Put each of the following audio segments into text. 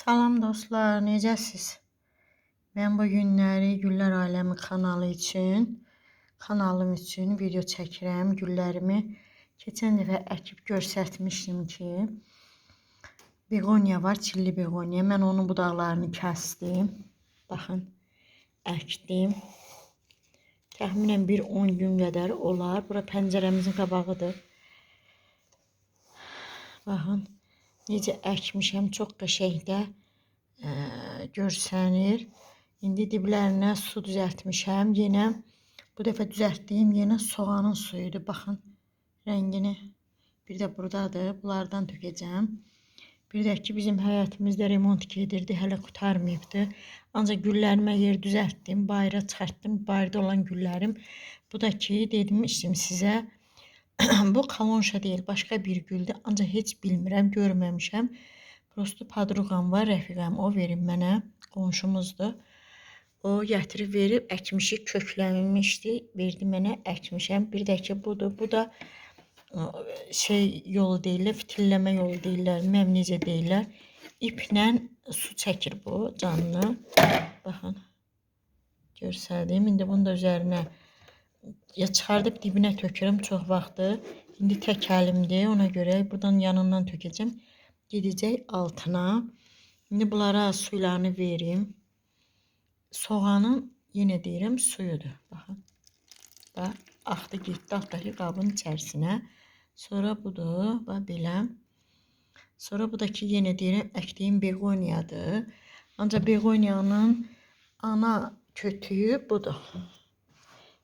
Salam dostlar, necəsiz? Mən bu günləri Güllər Aləmi kanalı üçün, kanalım üçün video çəkirəm. Güllərimi keçən dəfə əkib göstərmişdim ki, begonya var, çilli begonya. Mən onun budaqlarını kəsdim. Baxın, əkdim. Təxminən bir 10 gün qədər olar. Bura pəncərəmizin qabağıdır. Baxın, necə əkmişəm, çox qəşəngdə ə, görsənir. İndi diblərinə su düzəltmişəm. Yenə bu dəfə düzəltdiyim yenə soğanın suyudur. Baxın rəngini. Bir də buradadır. Bunlardan tökəcəm. Bir də ki bizim həyətimizdə remont gedirdi, hələ qurtarmayıbdı. Ancaq güllərimə yer düzəltdim, bayıra çıxartdım. Bayırda olan güllərim. Bu da ki demişdim sizə bu kalonşa değil başka bir güldür. Ancaq heç bilmirəm, görməmişəm. Prosto padruğam var, rəfiqəm. O verim mənə, qonşumuzdur. O gətirib verib, əkmişik, köklənmişdi. Verdi mənə, əkmişəm. Bir də ki budur. Bu da şey yolu deyirlər, fitilləmə yolu deyirlər, məm necə deyirlər. İplə su çəkir bu canlı. Baxın. Görsədim. İndi bunu da üzərinə ya çıxardıb dibinə tökürəm çox vaxtı. İndi tək əlimdir, ona görə buradan yanından tökəcəm. Gedəcək altına. İndi bunlara suylarını verim. Soğanın yenə deyirəm suyudur. Baxın. Bax, axdı getdi altdakı qabın içərisinə. Sonra budur, bax belə. Sonra bu da ki yenə deyirəm əkdiyim begoniyadır. Ancaq begoniyanın ana kötüyü budur.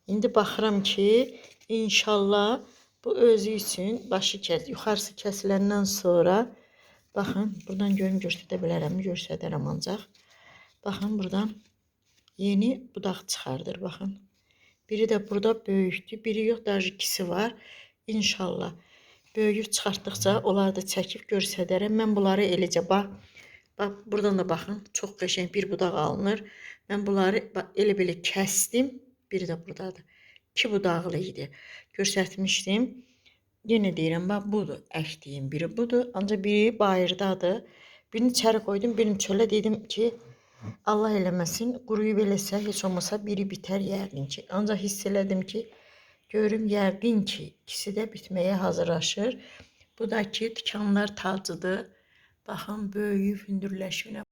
İndi baxıram ki, inşallah bu özü üçün başı kəs, yuxarısı kəsiləndən sonra baxın, buradan görüm göstərə bilərəm, göstərərəm ancaq. Baxın buradan yeni budaq çıxardır, baxın. Biri də burada böyükdür, biri yox, daha ikisi var. İnşallah böyüyüb çıxartdıqca onları da çəkib göstərərəm. Mən bunları eləcə bax, bax buradan da baxın, çox qəşəng bir budaq alınır. Mən bunları bax, elə belə kəsdim. Biri de buradadır. İki budaqlı idi. Göstərmişdim. Yenə deyirəm, bax budur. Əkdiyim biri budur. Ancaq biri bayırdadır. Birini içəri qoydum, birini çölə dedim ki, Allah eləməsin, quruyub eləsə, heç olmasa biri bitər yəqin ki. Ancaq hiss elədim ki, görüm yəqin ki, ikisi də bitməyə hazırlaşır. Bu da ki, tikanlar tacıdır. Baxın, böyüyüb hündürləşmə